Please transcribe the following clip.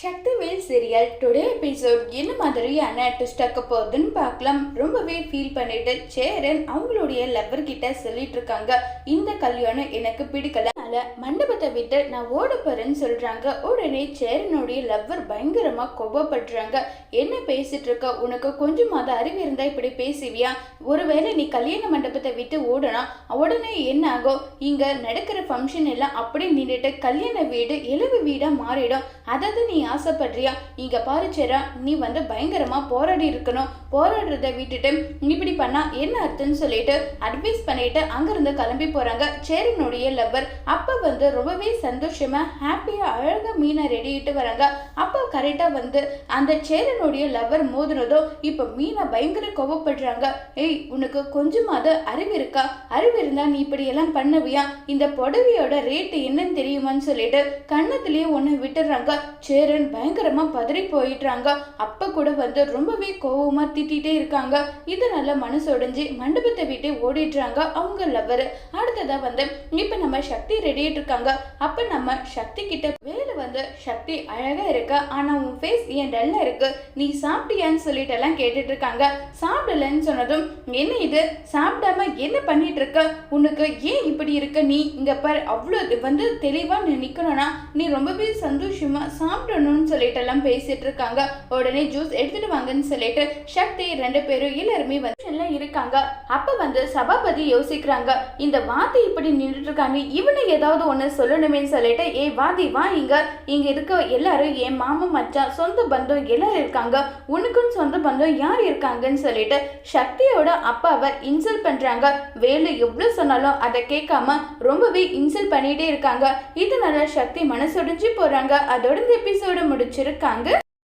Sakthivel serial today episode என்ன மாதிரியான twist ஆக்க போகுதுன்னு பார்க்கலாம். ரொம்பவே ஃபீல் பண்ணிட்டு சேரன் அவங்களுடைய லவர் கிட்ட சொல்லிட்டு இருக்காங்க. இந்த கல்யாணம் எனக்கு பிடிக்கல. அதனால மண்டபத்தை விட்டு நான் ஓட போறேன்னு சொல்றாங்க. உடனே சேரனுடைய லவ்வர் பயங்கரமா கோபப்படுறாங்க. என்ன பேசிட்டு இருக்க? உனக்கு கொஞ்சமாவது அறிவு இருந்தா இப்படி பேசுவியா? ஒருவேளை நீ கல்யாண மண்டபத்தை விட்டு ஓடனா உடனே என்ன ஆகும்? இங்க நடக்கிற ஃபங்க்ஷன் எல்லாம் அப்படியே நின்றுட்டு கல்யாண வீடு இலவு வீடா மாறிடும். அதாவது நீ ஆசைப்படுறியா? இங்க பாரு சேரா நீ வந்து பயங்கரமா போராடி இருக்கணும். போராடுறத விட்டுட்டு இப்படி பண்ணா என்ன அர்த்தம்னு சொல்லிட்டு அட்வைஸ் பண்ணிட்டு அங்கிருந்து கிளம்பி போறாங்க சேரனுடைய லவ்வர் அப்ப வந்து ரொம்பவே சந்தோஷமா ஹாப்பியா அழகாக மீனை ரெடிட்டு வராங்க. அப்போ கரெக்டா வந்து அந்த சேரனுடைய லவ்வர் மோதுனதோ இப்ப மீனை பயங்கர கோவப்படுறாங்க. ஏய் உனக்கு கொஞ்சமாவது அறிவு இருக்கா? அறிவு இருந்தா நீ இப்படி எல்லாம் பண்ணுவியா? இந்த புடவையோட ரேட்டு என்னன்னு தெரியுமான்னு சொல்லிட்டு கண்ணத்திலேயே ஒன்று விட்டுறாங்க. சேரன் பயங்கரமா பதறி போயிடுறாங்க. அப்ப கூட வந்து ரொம்பவே கோவமா திட்டிகிட்டே இருக்காங்க. இதனால மனசு உடைஞ்சி மண்டபத்தை விட்டு ஓடிடுறாங்க அவங்க லவ்வர் அடுத்ததா வந்து இப்போ நம்ம சக்தி ரெடிட்டு இருக்காங்க. அப்ப நம்ம சக்தி கிட்ட வேலை வந்து சக்தி அழகா இருக்கு. ஆனா உன் ஃபேஸ் ஏன் டல்லா இருக்கு? நீ சாப்பிட்டியான்னு சொல்லிட்டு எல்லாம் கேட்டுட்டு இருக்காங்க சாப்பிடலன்னு சொன்னதும் என்ன இது? சாப்பிடாம என்ன பண்ணிட்டு இருக்க உனக்கு ஏன் இப்படி இருக்க? நீ இங்க பாரு அவ்வளோ வந்து தெளிவா நீ நிக்கணும்னா நீ ரொம்பவே சந்தோஷமா சாப்பிடணும்னு சொல்லிட்டு எல்லாம் பேசிட்டு இருக்காங்க உடனே ஜூஸ் எடுத்துட்டு வாங்கன்னு சொல்லிட்டு சக்தி ரெண்டு பேரும் எல்லாருமே வந்து எல்லாம் இருக்காங்க. அப்ப வந்து சபாபதி யோசிக்கிறாங்க இந்த வாதி இப்படி நின்றுட்டு இருக்காங்க இவனை ஏதாவது ஒண்ணு சொல்லணுமேன்னு சொல்லிட்டு ஏ வாதி வா இங்க. இங்க இருக்க எல்லாரும் என் மாமன் மச்சான் சொந்த பந்தம் எல்லாரும் இருக்காங்க. உனக்குன்னு சொந்த பந்தம் யார் இருக்காங்கன்னு சொல்லிட்டு சக்தியோட அப்பாவை இன்சல்ட் பண்றாங்க. வேலு எவ்வளோ சொன்னாலும் அதை கேட்காம ரொம்பவே இன்சல்ட் பண்ணிட்டே இருக்காங்க. இதனால சக்தி மனசொடிஞ்சு போறாங்க. அதோட இந்த எபிசோட முடிச்சிருக்காங்க.